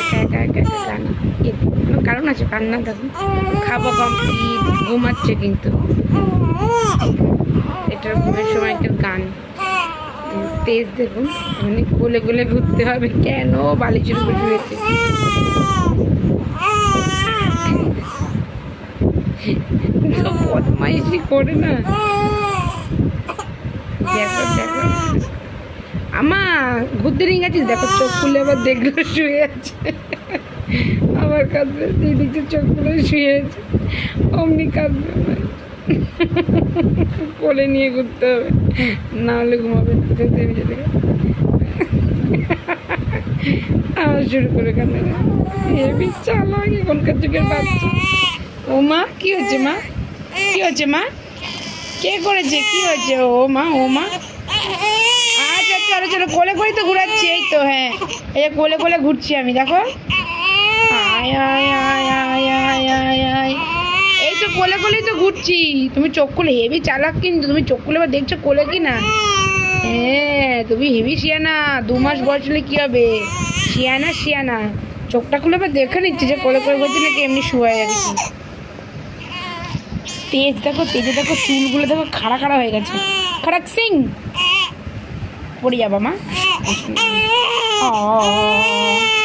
একা একা একা একা এর কোনো কারণ আছে? কান্না দেখুন খাব কমপ্লিট, ঘুমাচ্ছে কিন্তু। এটা ঘুমের সময়কার গান। তেজ দেখুন মানে গোলে গোলে ঘুরতে হবে। কেন? বালিশের উপর বদমাইশি করে না। দেখো দেখো। আমা, ঘুরতে নিয়ে গেছিস? দেখো চোখ খুলে আবার দেখল শুয়ে আছে। আবার কাঁদবে, দিদিকে চোখ খুলে শুয়ে আছে। অমনি কাঁদবে আমার। কোলে নিয়ে ঘুরতে হবে। না হলে ঘুমাবে আবার শুরু করে কাঁদে হেবি চালাক এখনকার যুগের বাচ্চা। ও মা, কি হচ্ছে মা? কি হচ্ছে মা? কে করেছে? কি হয়েছে? ও মা ও মা? চলো কোলে করেই তো ঘুরাচ্ছি, এই তো হ্যাঁ। এই যে কোলে কোলে ঘুরছি আমি, দেখো। আয় এই তো কোলে কোলেই তো ঘুরছি। তুমি চোখ খুলে হেভি চালাক কিন্তু, তুমি চোখ খুলে দেখছ কোলে কি না হ্যাঁ তুমি হেভি শিয়ানা, দু মাস বয়স হলে কি হবে? শিয়ানা শিয়ানা। চোখটা খুলে এবার দেখে নিচ্ছি যে কোলে কোলে ঘুরছি নাকি এমনি শুয়ে যাচ্ছি তেজ দেখো, তেজে দেখো, চুলগুলো দেখো খাড়া খাড়া হয়ে গেছে। খাড়াক সিং। পড়ে যাবা মা?